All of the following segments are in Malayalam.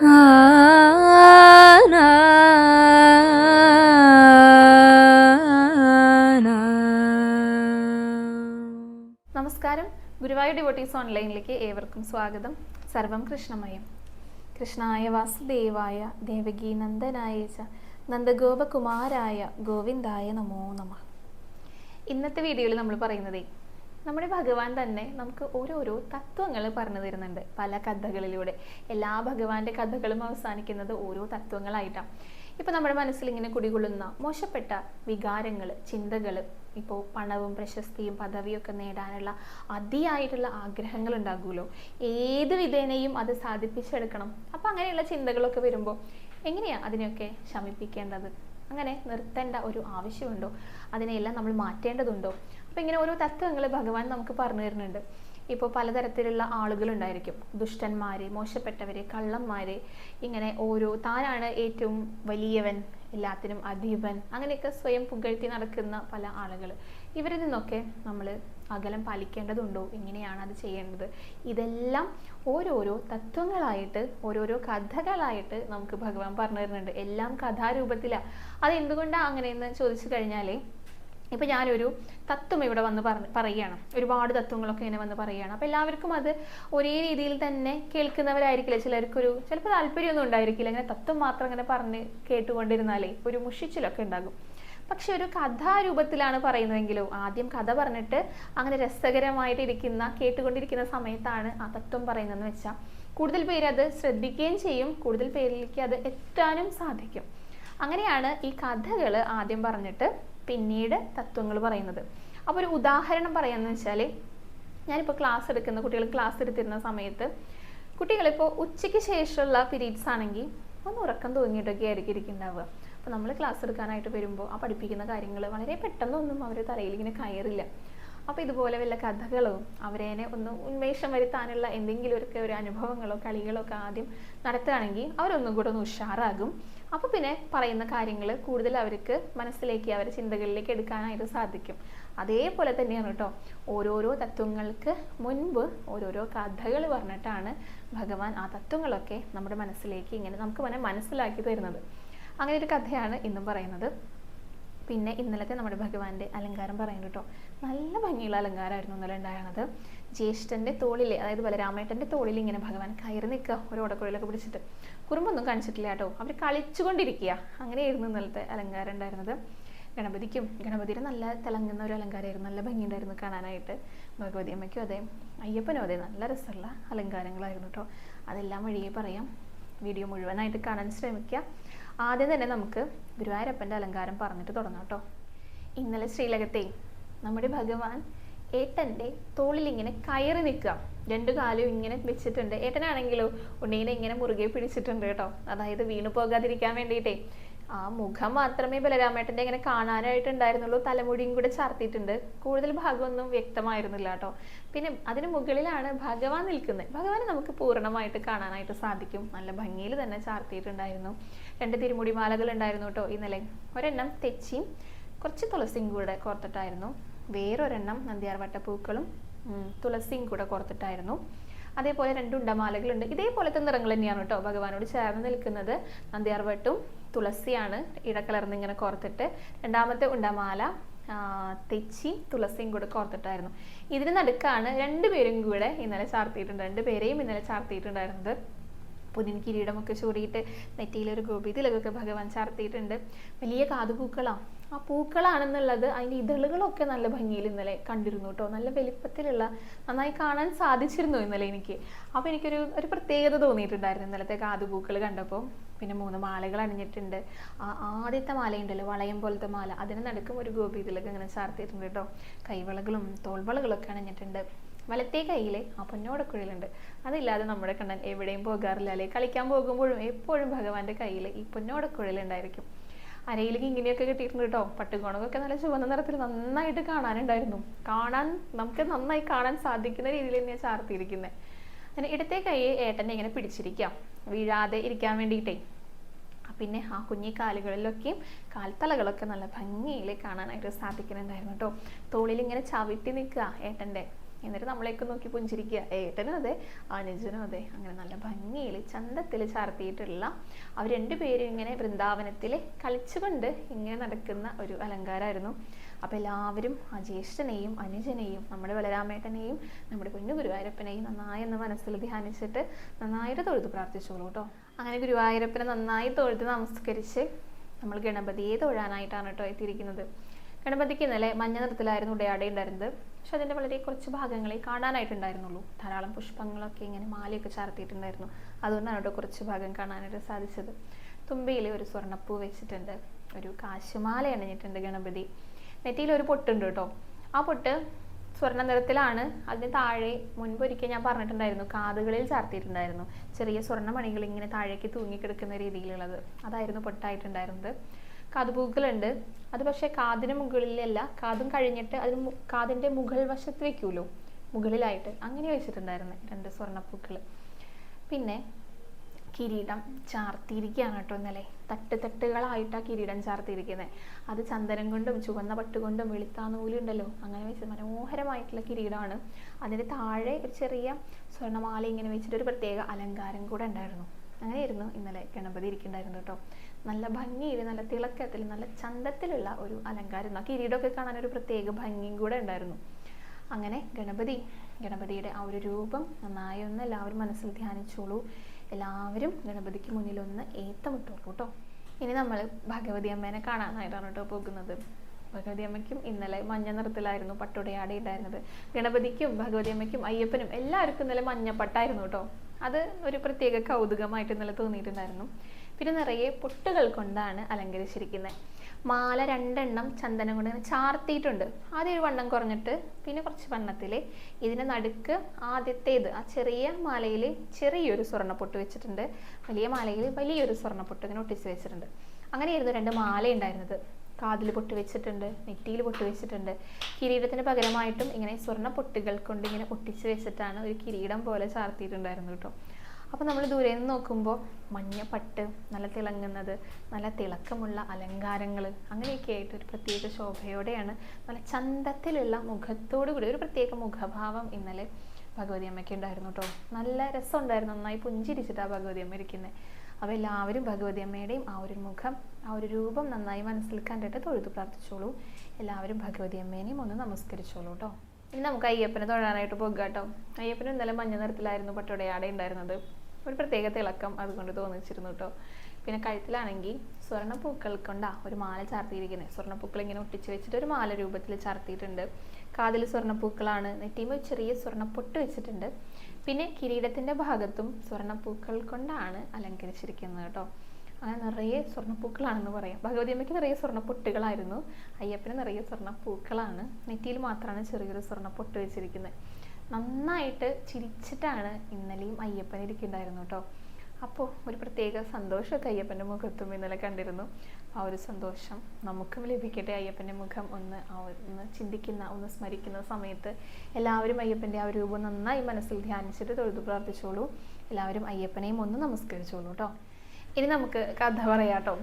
നമസ്കാരം. ഗുരുവായൂർ ഡിവോട്ടീസ് ഓൺലൈനിലേക്ക് ഏവർക്കും സ്വാഗതം. സർവം കൃഷ്ണമയം. കൃഷ്ണായ വാസുദേവായ ദേവകീ നന്ദനായ നന്ദഗോപകുമാരായ ഗോവിന്ദായ നമോ നമ. ഇന്നത്തെ വീഡിയോയിൽ നമ്മൾ പറയുന്നത് നമ്മുടെ ഭഗവാൻ തന്നെ നമുക്ക് ഓരോരോ തത്വങ്ങൾ പറഞ്ഞു തരുന്നുണ്ട്. പല കഥകളിലൂടെ. എല്ലാ ഭഗവാന്റെ കഥകളും അവസാനിക്കുന്നത് ഓരോ തത്വങ്ങളായിട്ടാണ് ഇപ്പൊ നമ്മുടെ മനസ്സിൽ ഇങ്ങനെ കുടികൊള്ളുന്ന മോശപ്പെട്ട വികാരങ്ങൾ ചിന്തകൾ ഇപ്പോൾ പണവും പ്രശസ്തിയും പദവിയൊക്കെ നേടാനുള്ള അതിയായിട്ടുള്ള ആഗ്രഹങ്ങൾ ഉണ്ടാകുമല്ലോ. ഏത് വിധേനയും അത് സാധിപ്പിച്ചെടുക്കണം. അപ്പം അങ്ങനെയുള്ള ചിന്തകളൊക്കെ വരുമ്പോൾ എങ്ങനെയാ അതിനെയൊക്കെ ശമിപ്പിക്കേണ്ടത്? അങ്ങനെ നിർത്തേണ്ട ഒരു ആവശ്യമുണ്ടോ? അതിനെയെല്ലാം നമ്മൾ മാറ്റേണ്ടതുണ്ടോ? അപ്പം ഇങ്ങനെ ഓരോ തത്വങ്ങൾ ഭഗവാൻ നമുക്ക് പറഞ്ഞു തരുന്നുണ്ട്. ഇപ്പോൾ പലതരത്തിലുള്ള ആളുകളുണ്ടായിരിക്കും. ദുഷ്ടന്മാര് മോശപ്പെട്ടവര് കള്ളന്മാര് ഇങ്ങനെ ഓരോ താനാണ് ഏറ്റവും വലിയവൻ എല്ലാത്തിനും അധീപൻ അങ്ങനെയൊക്കെ സ്വയം പുകഴ്ത്തി നടക്കുന്ന പല ആളുകൾ ഇവരിൽ നിന്നൊക്കെ നമ്മൾ അകലം പാലിക്കേണ്ടതുണ്ടോ? എങ്ങനെയാണ് അത് ചെയ്യേണ്ടത്? ഇതെല്ലാം ഓരോരോ തത്വങ്ങളായിട്ട് ഓരോരോ കഥകളായിട്ട് നമുക്ക് ഭഗവാൻ പറഞ്ഞു തരുന്നുണ്ട്. എല്ലാം കഥാരൂപത്തിലാണ് എന്തുകൊണ്ടാണ് അങ്ങനെയെന്ന് ചോദിച്ചു കഴിഞ്ഞാൽ ഇപ്പം ഞാനൊരു തത്വം ഇവിടെ വന്ന് പറഞ്ഞ് പറയുകയാണ്. ഒരുപാട് തത്വങ്ങളൊക്കെ ഇങ്ങനെ വന്ന് പറയുകയാണ്. അപ്പോൾ എല്ലാവർക്കും അത് ഒരേ രീതിയിൽ തന്നെ കേൾക്കുന്നവരായിരിക്കില്ല. ചിലർക്കൊരു ചിലപ്പോൾ താല്പര്യമൊന്നും ഉണ്ടായിരിക്കില്ല. ഇങ്ങനെ തത്വം മാത്രം ഇങ്ങനെ പറഞ്ഞ് കേട്ടുകൊണ്ടിരുന്നാലേ ഒരു മുഷിച്ചിലൊക്കെ ഉണ്ടാകും. പക്ഷെ ഒരു കഥാരൂപത്തിലാണ് പറയുന്നതെങ്കിലോ ആദ്യം കഥ പറഞ്ഞിട്ട് അങ്ങനെ രസകരമായിട്ട് ഇരിക്കുന്ന കേട്ടുകൊണ്ടിരിക്കുന്ന സമയത്താണ് ആ തത്വം പറയുന്നതെന്ന് വെച്ചാൽ കൂടുതൽ പേര് അത് ശ്രദ്ധിക്കുകയും ചെയ്യും. കൂടുതൽ പേരിലേക്ക് അത് എത്താനും സാധിക്കും. അങ്ങനെയാണ് ഈ കഥകൾ ആദ്യം പറഞ്ഞിട്ട് പിന്നീട് തത്വങ്ങൾ പറയുന്നത്. അപ്പോൾ ഒരു ഉദാഹരണം പറയാന്ന് വെച്ചാൽ ഞാനിപ്പോൾ ക്ലാസ് എടുക്കുന്ന കുട്ടികൾ ക്ലാസ് എടുത്തിരുന്ന സമയത്ത് കുട്ടികളിപ്പോൾ ഉച്ചയ്ക്ക് ശേഷമുള്ള പീരീഡ്സ് ആണെങ്കിൽ ഒന്ന് ഉറക്കം തൂങ്ങിയിട്ടൊക്കെ ആയിരിക്കും ഇരിക്കുന്നുണ്ടാവുക. അപ്പോൾ നമ്മൾ ക്ലാസ് എടുക്കാനായിട്ട് വരുമ്പോൾ ആ പഠിപ്പിക്കുന്ന കാര്യങ്ങൾ വളരെ പെട്ടെന്നൊന്നും അവർ തലയിൽ ഇങ്ങനെ കയറില്ല. അപ്പോൾ ഇതുപോലെ വല്ല കഥകളോ അവരേനെ ഒന്ന് ഉന്മേഷം വരുത്താനുള്ള എന്തെങ്കിലുമൊക്കെ ഒരു അനുഭവങ്ങളോ കളികളോ ഒക്കെ ആദ്യം നടത്തുകയാണെങ്കിൽ അവരൊന്നും കൂടെ ഒന്ന് ഉഷാറാകും. അപ്പോൾ പിന്നെ പറയുന്ന കാര്യങ്ങൾ കൂടുതൽ അവർക്ക് മനസ്സിലേക്ക് അവരുടെ ചിന്തകളിലേക്ക് എടുക്കാനായിട്ട് സാധിക്കും. അതേപോലെ തന്നെയാണ് കേട്ടോ ഓരോരോ തത്വങ്ങൾക്ക് മുൻപ് ഓരോരോ കഥകൾ പറഞ്ഞിട്ടാണ് ഭഗവാൻ ആ തത്വങ്ങളൊക്കെ നമ്മുടെ മനസ്സിലേക്ക് ഇങ്ങനെ നമുക്ക് വേണേൽ മനസ്സിലാക്കി തരുന്നത്. അങ്ങനെ ഒരു കഥയാണ് ഇന്നും പറയുന്നത്. പിന്നെ ഇന്നലത്തെ നമ്മുടെ ഭഗവാന്റെ അലങ്കാരം പറയുന്നു കേട്ടോ നല്ല ഭംഗിയുള്ള അലങ്കാരമായിരുന്നു ഇന്നലെ ഉണ്ടായിരുന്നത്. ജ്യേഷ്ഠന്റെ തോളിൽ അതായത് ബലരാമേട്ടന്റെ തോളിൽ ഇങ്ങനെ ഭഗവാൻ കയറി നിൽക്കുക ഒരു ഓടക്കുഴലൊക്കെ പിടിച്ചിട്ട്. കുറുമ്പൊന്നും കാണിച്ചിട്ടില്ല കേട്ടോ. അവർ കളിച്ചുകൊണ്ടിരിക്കുക. അങ്ങനെയായിരുന്നു ഇന്നലത്തെ അലങ്കാരം ഉണ്ടായിരുന്നത്. ഗണപതിക്കും ഗണപതിയുടെ നല്ല തിളങ്ങുന്ന ഒരു അലങ്കാരമായിരുന്നു. നല്ല ഭംഗിയുണ്ടായിരുന്നു കാണാനായിട്ട്. ഭഗവതി അമ്മയ്ക്കും അതെ അയ്യപ്പനും അതെ നല്ല രസമുള്ള അലങ്കാരങ്ങളായിരുന്നു കേട്ടോ. അതെല്ലാം വഴിയേ പറയാം. വീഡിയോ മുഴുവനായിട്ട് കാണാൻ ശ്രമിക്കുക. ആദ്യം തന്നെ നമുക്ക് ഗുരുവായൂരപ്പന്റെ അലങ്കാരം പറഞ്ഞിട്ട് തുടങ്ങാം കേട്ടോ. ഇന്നലെ ശ്രീലകത്തെ നമ്മുടെ ഭഗവാൻ ഏട്ടന്റെ തോളിൽ ഇങ്ങനെ കയറി നിൽക്കുക. രണ്ടു കാലും ഇങ്ങനെ വെച്ചിട്ടുണ്ട്. ഏട്ടനാണെങ്കിലോ ഉണ്ണീനെ ഇങ്ങനെ മുറുകെ പിടിച്ചിട്ടുണ്ട് കേട്ടോ. അതായത് വീണു പോകാതിരിക്കാൻ വേണ്ടിയിട്ടേ. ആ മുഖം മാത്രമേ ബലരാമേട്ടന്റെ ഇങ്ങനെ കാണാനായിട്ടുണ്ടായിരുന്നുള്ളൂ. തലമുടിയും കൂടെ ചാർത്തിയിട്ടുണ്ട്. കൂടുതൽ ഭാഗമൊന്നും വ്യക്തമായിരുന്നില്ല കേട്ടോ. പിന്നെ അതിന് മുകളിലാണ് ഭഗവാൻ നിൽക്കുന്നത്. ഭഗവാനെ നമുക്ക് പൂർണമായിട്ട് കാണാനായിട്ട് സാധിക്കും. നല്ല ഭംഗിയിൽ തന്നെ ചാർത്തിയിട്ടുണ്ടായിരുന്നു. രണ്ട് തിരുമുടി മാലകൾ ഉണ്ടായിരുന്നു കേട്ടോ ഇന്നലെ. ഒരെണ്ണം തെച്ചിയും കുറച്ച് തുളസിയും കൂടെ കോർത്തിട്ടായിരുന്നു. വേറൊരെണ്ണം നന്ദിയാർ വട്ടപ്പൂക്കളും തുളസിയും കൂടെ കോർത്തിട്ടായിരുന്നു. അതേപോലെ രണ്ട് ഉണ്ടമാലകളുണ്ട്. ഇതേപോലത്തെ നിറങ്ങൾ തന്നെയാണ് കേട്ടോ ഭഗവാനോട് ചേർന്ന് നിൽക്കുന്നത്. നന്ദിയാർവട്ടും തുളസിയാണ് ഇടക്കലർന്ന് ഇങ്ങനെ കോർത്തിട്ട്. രണ്ടാമത്തെ ഉണ്ടമാല തെച്ചി തുളസിയും കൂടെ കോർത്തിട്ടായിരുന്നു. ഇതിന് നടുക്കാണ് രണ്ടുപേരും കൂടെ ഇന്നലെ ചാർത്തിയിട്ടുണ്ട്. രണ്ടുപേരെയും ഇന്നലെ ചാർത്തിയിട്ടുണ്ടായിരുന്നത്. പുതിൻ കിരീടമൊക്കെ ചൂടിയിട്ട് നെറ്റിയിലൊരു ഗോപിതിലൊക്കെ ഭഗവാൻ ചാർത്തിയിട്ടുണ്ട്. വലിയ കാതുപൂക്കളാണ് ആ പൂക്കളാണെന്നുള്ളത് അതിന്റെ ഇതളുകളൊക്കെ നല്ല ഭംഗിയിൽ ഇന്നലെ കണ്ടിരുന്നു കേട്ടോ. നല്ല വലിപ്പത്തിലുള്ള നന്നായി കാണാൻ സാധിച്ചിരുന്നു ഇന്നലെ എനിക്ക്. അപ്പോൾ എനിക്കൊരു ഒരു പ്രത്യേകത തോന്നിയിട്ടുണ്ടായിരുന്നു ഇന്നലത്തെ കാതുപൂക്കൾ കണ്ടപ്പോൾ. പിന്നെ മൂന്ന് മാലകൾ അണിഞ്ഞിട്ടുണ്ട്. ആ ആദ്യത്തെ മാലയുണ്ടല്ലോ വളയം പോലത്തെ മാല. അതിന് നടക്കും ഒരു ഗോപി ഇതിലൊക്കെ ഇങ്ങനെ ചാർത്തിയിട്ടുണ്ട് കേട്ടോ. കൈവളകളും തോൾവളകളൊക്കെ അണിഞ്ഞിട്ടുണ്ട്. വലത്തേ കയ്യിൽ ആ പൊന്നോടക്കുഴലുണ്ട് അതില്ലാതെ നമ്മുടെ കണ്ണൻ എവിടെയും പോകാറില്ല അല്ലെ? കളിക്കാൻ പോകുമ്പോഴും എപ്പോഴും ഭഗവാന്റെ കയ്യിൽ ഈ പൊന്നോടക്കുഴലുണ്ടായിരിക്കും അരയിലേക്ക് ഇങ്ങനെയൊക്കെ കിട്ടിയിട്ടുണ്ട് കേട്ടോ പട്ടുകോണമൊക്കെ നല്ല ചുവന്ന നിറത്തിൽ നന്നായിട്ട് കാണാനുണ്ടായിരുന്നു. കാണാൻ നമുക്ക് നന്നായി കാണാൻ സാധിക്കുന്ന രീതിയിൽ തന്നെയാണ് ചാർത്തിയിരിക്കുന്നത് അങ്ങനെ ഇടത്തെ കൈ ഏട്ടനെ ഇങ്ങനെ പിടിച്ചിരിക്കാം. വീഴാതെ ഇരിക്കാൻ വേണ്ടിയിട്ടേ. പിന്നെ ആ കുഞ്ഞി കാലുകളിലൊക്കെയും കാൽത്തലകളൊക്കെ നല്ല ഭംഗിയിൽ കാണാനായിട്ട് സാധിക്കുന്നുണ്ടായിരുന്നു കേട്ടോ തോളിൽ ഇങ്ങനെ ചവിട്ടി നിൽക്കുക ഏട്ടന്റെ. എന്നിട്ട് നമ്മളെയൊക്കെ നോക്കി പുഞ്ചിരിക്കുക. ഏട്ടനും അതെ അനുജനും അതെ. അങ്ങനെ നല്ല ഭംഗിയിൽ ചന്തത്തിൽ ചാർത്തിയിട്ടുള്ള അവർ രണ്ടുപേരും ഇങ്ങനെ വൃന്ദാവനത്തിൽ കളിച്ചുകൊണ്ട് ഇങ്ങനെ നടക്കുന്ന ഒരു അലങ്കാരമായിരുന്നു. അപ്പോൾ എല്ലാവരും ആ ജ്യേഷ്ഠനെയും അനുജനെയും നമ്മുടെ ബലരാമേട്ടനെയും നമ്മുടെ കുഞ്ഞു ഗുരുവായൂരപ്പനെയും നന്നായി എന്ന് മനസ്സിൽ ധ്യാനിച്ചിട്ട് നന്നായിട്ട് തൊഴുത് പ്രാർത്ഥിച്ചോളൂ കേട്ടോ. അങ്ങനെ ഗുരുവായൂരപ്പനെ നന്നായി തൊഴുത് നമസ്കരിച്ച് നമ്മൾ ഗണപതിയെ തൊഴാനായിട്ടാണ് കേട്ടോ എത്തിയിരിക്കുന്നത്. ഗണപതിക്ക് ഇന്നലെ മഞ്ഞ നിറത്തിലായിരുന്നു ഉടയാട ഉണ്ടായിരുന്നത്. പക്ഷെ അതിന്റെ വളരെ കുറച്ച് ഭാഗങ്ങളെ കാണാനായിട്ടുണ്ടായിരുന്നുള്ളൂ. ധാരാളം പുഷ്പങ്ങളൊക്കെ ഇങ്ങനെ മാലയൊക്കെ ചാർത്തിയിട്ടുണ്ടായിരുന്നു. അതുകൊണ്ടാണ് അവിടെ കുറച്ച് ഭാഗം കാണാനായിട്ട് സാധിച്ചത്. തുമ്പിയിൽ ഒരു സ്വർണപ്പൂ വെച്ചിട്ടുണ്ട്. ഒരു കാശുമാല അണിഞ്ഞിട്ടുണ്ട് ഗണപതി. നെറ്റിയിൽ ഒരു പൊട്ടുണ്ട് കേട്ടോ. ആ പൊട്ട് സ്വർണ നിറത്തിലാണ്. അതിന് താഴെ മുൻപൊരിക്കൽ ഞാൻ പറഞ്ഞിട്ടുണ്ടായിരുന്നു കാതുകളിൽ ചാർത്തിയിട്ടുണ്ടായിരുന്നു. ചെറിയ സ്വർണമണികൾ ഇങ്ങനെ താഴേക്ക് തൂങ്ങിക്കിടക്കുന്ന രീതിയിലുള്ളത്. അതായിരുന്നു പൊട്ടായിട്ടുണ്ടായിരുന്നത്. കാതുപൂക്കളുണ്ട്. അത് പക്ഷേ കാതിന് മുകളിലല്ല കാതും കഴിഞ്ഞിട്ട് അതിന് കാതിന്റെ മുകൾ വശത്ത് വെക്കൂലോ? മുകളിലായിട്ട്. അങ്ങനെ വെച്ചിട്ടുണ്ടായിരുന്നു രണ്ട് സ്വർണപ്പൂക്കൾ പിന്നെ കിരീടം ചാർത്തിയിരിക്കുകയാണ് കേട്ടോ ഇന്നലെ. തട്ട് തട്ടുകളായിട്ടാണ് കിരീടം ചാർത്തിയിരിക്കുന്നത് അത് ചന്ദനം കൊണ്ടും ചുവന്ന പട്ടുകൊണ്ടും വെളുത്താനൂലുണ്ടല്ലോ അങ്ങനെ വെച്ച് മനോഹരമായിട്ടുള്ള കിരീടമാണ് അതിന്റെ താഴെ ഒരു ചെറിയ സ്വർണമാല ഇങ്ങനെ വെച്ചിട്ട് ഒരു പ്രത്യേക അലങ്കാരം കൂടെ ഉണ്ടായിരുന്നു. അങ്ങനെയായിരുന്നു ഇന്നലെ ഗണപതി ഇരിക്കുന്നുണ്ടായിരുന്നു കേട്ടോ. നല്ല ഭംഗിയിൽ നല്ല തിളക്കത്തിൽ നല്ല ചന്തത്തിലുള്ള ഒരു അലങ്കാരം. ആ കിരീടമൊക്കെ കാണാൻ ഒരു പ്രത്യേക ഭംഗിയും കൂടെ ഉണ്ടായിരുന്നു. അങ്ങനെ ഗണപതി ഗണപതിയുടെ ആ ഒരു രൂപം നന്നായി ഒന്ന് എല്ലാവരും മനസ്സിൽ ധ്യാനിച്ചോളൂ. എല്ലാവരും ഗണപതിക്ക് മുന്നിൽ ഒന്ന് ഏത്തമിട്ടോളൂ കേട്ടോ. ഇനി നമ്മൾ ഭഗവതി അമ്മേനെ കാണാനായിട്ടാണ് കേട്ടോ പോകുന്നത്. ഭഗവതി അമ്മയ്ക്കും ഇന്നലെ മഞ്ഞ നിറത്തിലായിരുന്നു പട്ടുടയാടി ഉണ്ടായിരുന്നത്. ഗണപതിക്കും ഭഗവതി അമ്മയ്ക്കും അയ്യപ്പനും എല്ലാവർക്കും ഇന്നലെ മഞ്ഞപ്പട്ടായിരുന്നു കേട്ടോ. അത് ഒരു പ്രത്യേക കൗതുകമായിട്ട് ഇന്നലെ തോന്നിയിട്ടുണ്ടായിരുന്നു. പിന്നെ നിറയെ പൊട്ടുകൾ കൊണ്ടാണ് അലങ്കരിച്ചിരിക്കുന്നത് മാല രണ്ടെണ്ണം ചന്ദനം കൊണ്ട് ഇങ്ങനെ ചാർത്തിയിട്ടുണ്ട്. ആദ്യം ഒരു വണ്ണം കുറഞ്ഞിട്ട് പിന്നെ കുറച്ച് വണ്ണത്തിൽ ഇതിന്റെ നടുക്ക് ആദ്യത്തേത് ആ ചെറിയ മാലയിൽ ചെറിയൊരു സ്വർണപ്പൊട്ട് വെച്ചിട്ടുണ്ട്. വലിയ മാലയിൽ വലിയൊരു സ്വർണപ്പൊട്ട് ഇങ്ങനെ ഒട്ടിച്ച് വെച്ചിട്ടുണ്ട്. അങ്ങനെയായിരുന്നു രണ്ട് മാല ഉണ്ടായിരുന്നത്. കാതിൽ പൊട്ട് വെച്ചിട്ടുണ്ട് നെറ്റിയിൽ പൊട്ട് വെച്ചിട്ടുണ്ട്. കിരീടത്തിന് പകരമായിട്ടും ഇങ്ങനെ സ്വർണ പൊട്ടുകൾ കൊണ്ട് ഇങ്ങനെ ഒട്ടിച്ച് വെച്ചിട്ടാണ് ഒരു കിരീടം പോലെ ചാർത്തിയിട്ടുണ്ടായിരുന്നു കേട്ടോ. അപ്പോൾ നമ്മൾ ദൂരെ നിന്ന് നോക്കുമ്പോൾ മഞ്ഞപ്പട്ട് നല്ല തിളങ്ങുന്നത് നല്ല തിളക്കമുള്ള അലങ്കാരങ്ങൾ അങ്ങനെയൊക്കെ ആയിട്ട് ഒരു പ്രത്യേക ശോഭയോടെയാണ് നല്ല ചന്തത്തിലുള്ള മുഖത്തോടു കൂടി ഒരു പ്രത്യേക മുഖഭാവം ഇന്നലെ ഭഗവതി അമ്മയ്ക്ക് ഉണ്ടായിരുന്നു കേട്ടോ നല്ല രസമുണ്ടായിരുന്നു നന്നായി പുഞ്ചിരിച്ചിട്ടാണ് ഭഗവതി അമ്മ ഇരിക്കുന്നത് അപ്പോൾ എല്ലാവരും ഭഗവതി അമ്മയുടെയും ആ ഒരു മുഖം ആ ഒരു രൂപം നന്നായി മനസ്സിൽ കണ്ടിട്ട് തൊഴുതു പ്രാർത്ഥിച്ചോളൂ. എല്ലാവരും ഭഗവതി അമ്മേനെയും ഒന്ന് നമസ്കരിച്ചോളൂ കേട്ടോ ഇനി നമുക്ക് അയ്യപ്പനെ തൊഴാനായിട്ട് പോകുക കേട്ടോ അയ്യപ്പനും ഇന്നലെ മഞ്ഞ നിറത്തിലായിരുന്നു പട്ടുടയാട ഉണ്ടായിരുന്നത് ഒരു പ്രത്യേക തിളക്കം അതുകൊണ്ട് തോന്നിച്ചിരുന്നു കേട്ടോ പിന്നെ കഴുത്തിലാണെങ്കിൽ സ്വർണപ്പൂക്കൾ കൊണ്ടാ ഒരു മാല ചാർത്തിയിരിക്കുന്നത് സ്വർണപ്പൂക്കൾ ഇങ്ങനെ ഒട്ടിച്ച് വെച്ചിട്ട് ഒരു മാല രൂപത്തിൽ ചാർത്തിയിട്ടുണ്ട്. കാതിൽ സ്വർണപ്പൂക്കളാണ് നെറ്റിയുമ്പോൾ ചെറിയ സ്വർണപ്പൊട്ട് വെച്ചിട്ടുണ്ട്. പിന്നെ കിരീടത്തിന്റെ ഭാഗത്തും സ്വർണപ്പൂക്കൾ കൊണ്ടാണ് അലങ്കരിച്ചിരിക്കുന്നത് കേട്ടോ അങ്ങനെ നിറയെ സ്വർണപ്പൂക്കളാണെന്ന് പറയാം. ഭഗവതി അമ്മയ്ക്ക് നിറയെ സ്വർണപ്പൊട്ടുകളായിരുന്നു. അയ്യപ്പന് നിറയെ സ്വർണപ്പൂക്കളാണ്. നെറ്റിയിൽ മാത്രമാണ് ചെറിയൊരു സ്വർണപ്പൊട്ട് വെച്ചിരിക്കുന്നത് നന്നായിട്ട് ചിരിച്ചിട്ടാണ് ഇന്നലെയും അയ്യപ്പൻ ഇരിക്കുന്നുണ്ടായിരുന്നു കേട്ടോ. അപ്പോൾ ഒരു പ്രത്യേക സന്തോഷമൊക്കെ അയ്യപ്പന്റെ മുഖത്തും ഇന്നലെ കണ്ടിരുന്നു. ആ ഒരു സന്തോഷം നമുക്കും ലഭിക്കട്ടെ അയ്യപ്പന്റെ മുഖം ഒന്ന് ഒന്ന് ചിന്തിക്കുന്ന ഒന്ന് സ്മരിക്കുന്ന സമയത്ത്. എല്ലാവരും അയ്യപ്പന്റെ ആ രൂപം നന്നായി മനസ്സിൽ ധ്യാനിച്ചിട്ട് തൊഴുതു പ്രാർത്ഥിച്ചോളൂ. എല്ലാവരും അയ്യപ്പനെയും ഒന്ന് നമസ്കരിച്ചോളൂ കേട്ടോ. ഇനി നമുക്ക് കഥ പറയാട്ടോ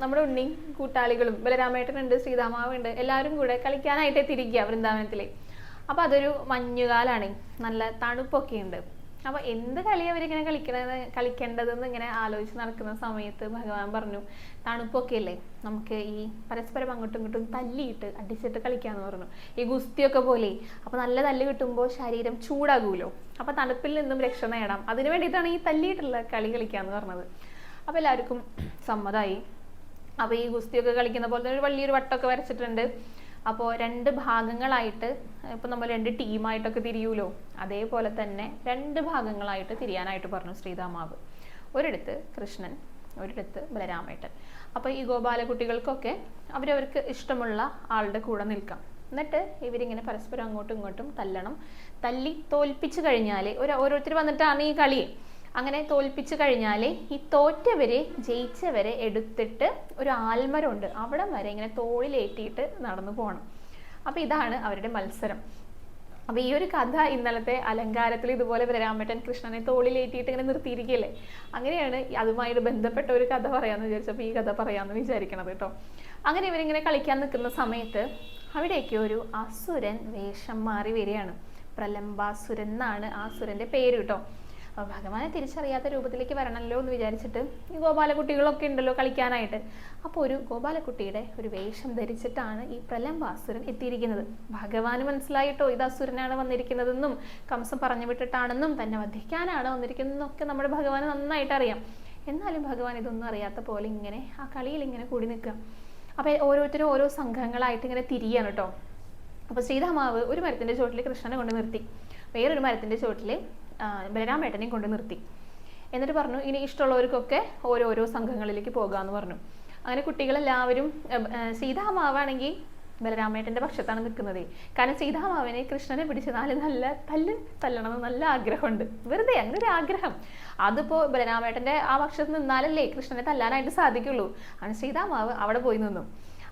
നമ്മുടെ ഉണ്ണി കൂട്ടാളികളും ബലരാമേട്ടനുണ്ട് ശ്രീതാമാവുണ്ട് എല്ലാവരും കൂടെ കളിക്കാനായിട്ട് തിരിക്കുക വൃന്ദാവനത്തിലെ. അപ്പോൾ അതൊരു മഞ്ഞുകാലാണ്. നല്ല തണുപ്പൊക്കെ ഉണ്ട് അപ്പോൾ എന്ത് കളി അവരിങ്ങനെ കളിക്കണത്? കളിക്കേണ്ടതെന്ന് ഇങ്ങനെ ആലോചിച്ച് നടക്കുന്ന സമയത്ത് ഭഗവാൻ പറഞ്ഞു തണുപ്പൊക്കെ അല്ലേ നമുക്ക് ഈ പരസ്പരം അങ്ങോട്ടും ഇങ്ങോട്ടും തല്ലിയിട്ട് അടിച്ചിട്ട് കളിക്കാന്ന് പറഞ്ഞു. ഈ ഗുസ്തിയൊക്കെ പോലെ. അപ്പോൾ നല്ല തല്ല് കിട്ടുമ്പോൾ ശരീരം ചൂടാകൂലോ? അപ്പോൾ തണുപ്പിൽ നിന്നും രക്ഷ നേടാം. അതിന് വേണ്ടിയിട്ടാണ് ഈ തല്ലിയിട്ടുള്ള കളി കളിക്കാന്ന് പറഞ്ഞത്. അപ്പോൾ എല്ലാവർക്കും സമ്മതമായി അപ്പോൾ ഈ ഗുസ്തിയൊക്കെ കളിക്കുന്ന പോലെ ഒരു വലിയൊരു വട്ടമൊക്കെ വരച്ചിട്ടുണ്ട്. അപ്പോൾ രണ്ട് ഭാഗങ്ങളായിട്ട് ഇപ്പോൾ നമ്മൾ രണ്ട് ടീമായിട്ടൊക്കെ തിരിയൂലോ? അതേപോലെ തന്നെ രണ്ട് ഭാഗങ്ങളായിട്ട് തിരിയാനായിട്ട് പറഞ്ഞു ശ്രീതാമാവ് ഒരിടത്ത് കൃഷ്ണൻ ഒരിടത്ത് ബലരാമേട്ടൻ. അപ്പോൾ ഈ ഗോപാലകുട്ടികൾക്കൊക്കെ അവരവർക്ക് ഇഷ്ടമുള്ള ആളുടെ കൂടെ നിൽക്കാം. എന്നിട്ട് ഇവരിങ്ങനെ പരസ്പരം അങ്ങോട്ടും ഇങ്ങോട്ടും തല്ലണം. തല്ലി തോൽപ്പിച്ചു കഴിഞ്ഞാൽ ഒരു ഓരോരുത്തർ വന്നിട്ടാണ് ഈ കളി അങ്ങനെ തോൽപ്പിച്ചു കഴിഞ്ഞാൽ ഈ തോറ്റവരെ ജയിച്ചവരെ എടുത്തിട്ട് ഒരു ആൽമരമുണ്ട്. അവിടെ വരെ ഇങ്ങനെ തോളിലേറ്റിയിട്ട് നടന്നു പോകണം അപ്പോൾ ഇതാണ് അവരുടെ മത്സരം. അപ്പോൾ ഈ ഒരു കഥ ഇന്നലത്തെ അലങ്കാരത്തിൽ ഇതുപോലെ രാമേട്ടൻ കൃഷ്ണനെ തോളിലേറ്റിയിട്ട് ഇങ്ങനെ നിർത്തിയിരിക്കുകയല്ലേ? അങ്ങനെയാണ് അതുമായിട്ട് ബന്ധപ്പെട്ട ഒരു കഥ പറയാമെന്ന് വിചാരിച്ചപ്പോൾ ഈ കഥ പറയാമെന്ന് വിചാരിക്കണത് കേട്ടോ. അങ്ങനെ ഇവരിങ്ങനെ കളിക്കാൻ നിൽക്കുന്ന സമയത്ത് അവിടേക്ക് ഒരു അസുരൻ വേഷം മാറി വരികയാണ്. പ്രലംബാസുരൻ എന്നാണ് ആ സുരന്റെ പേര് കേട്ടോ. അപ്പോൾ ഭഗവാനെ തിരിച്ചറിയാത്ത രൂപത്തിലേക്ക് വരണമല്ലോ എന്ന് വിചാരിച്ചിട്ട് ഈ ഗോപാലകുട്ടികളൊക്കെ ഉണ്ടല്ലോ കളിക്കാനായിട്ട്. അപ്പോൾ ഒരു ഗോപാലകുട്ടിയുടെ ഒരു വേഷം ധരിച്ചിട്ടാണ് ഈ പ്രലംബാസുരൻ എത്തിയിരിക്കുന്നത്. ഭഗവാന് മനസ്സിലായിട്ടോ ഇത് അസുരനാണ് വന്നിരിക്കുന്നതെന്നും കംസം പറഞ്ഞു വിട്ടിട്ടാണെന്നും തന്നെ വധിക്കാനാണ് വന്നിരിക്കുന്നതെന്നൊക്കെ നമ്മുടെ ഭഗവാന് നന്നായിട്ട് അറിയാം. എന്നാലും ഭഗവാൻ ഇതൊന്നും അറിയാത്ത പോലെ ഇങ്ങനെ ആ കളിയിൽ ഇങ്ങനെ കൂടി നിൽക്കുക. അപ്പോൾ ഓരോരുത്തരും ഓരോ സംഘങ്ങളായിട്ട് ഇങ്ങനെ തിരിയാണ് കേട്ടോ. അപ്പോൾ ശ്രീരാമാവ് ഒരു മരത്തിന്റെ ചോട്ടിൽ കൃഷ്ണനെ കൊണ്ട് നിർത്തി. വേറൊരു മരത്തിന്റെ ചുവട്ടിൽ ബലരാമേട്ടനെയും കൊണ്ട് നിർത്തി. എന്നിട്ട് പറഞ്ഞു ഇനി ഇഷ്ടമുള്ളവർക്കൊക്കെ ഓരോരോ സംഘങ്ങളിലേക്ക് പോകാമെന്ന് പറഞ്ഞു. അങ്ങനെ കുട്ടികളെല്ലാവരും സീതാമാവാണെങ്കിൽ ബലരാമേട്ടന്റെ പക്ഷത്താണ് നിൽക്കുന്നത്. കാരണം സീതാമാവിനെ കൃഷ്ണനെ പിടിച്ച് നാല് നല്ല തല്ല് തല്ലണമെന്ന് നല്ല ആഗ്രഹമുണ്ട്. വെറുതെ അങ്ങനെ ഒരു ആഗ്രഹം അതിപ്പോ ബലരാമേട്ടന്റെ ആ പക്ഷത്ത് നിന്നാലല്ലേ കൃഷ്ണനെ തല്ലാനായിട്ട് സാധിക്കുള്ളൂ. അങ്ങനെ സീതാമാവ് അവിടെ പോയി നിന്നു.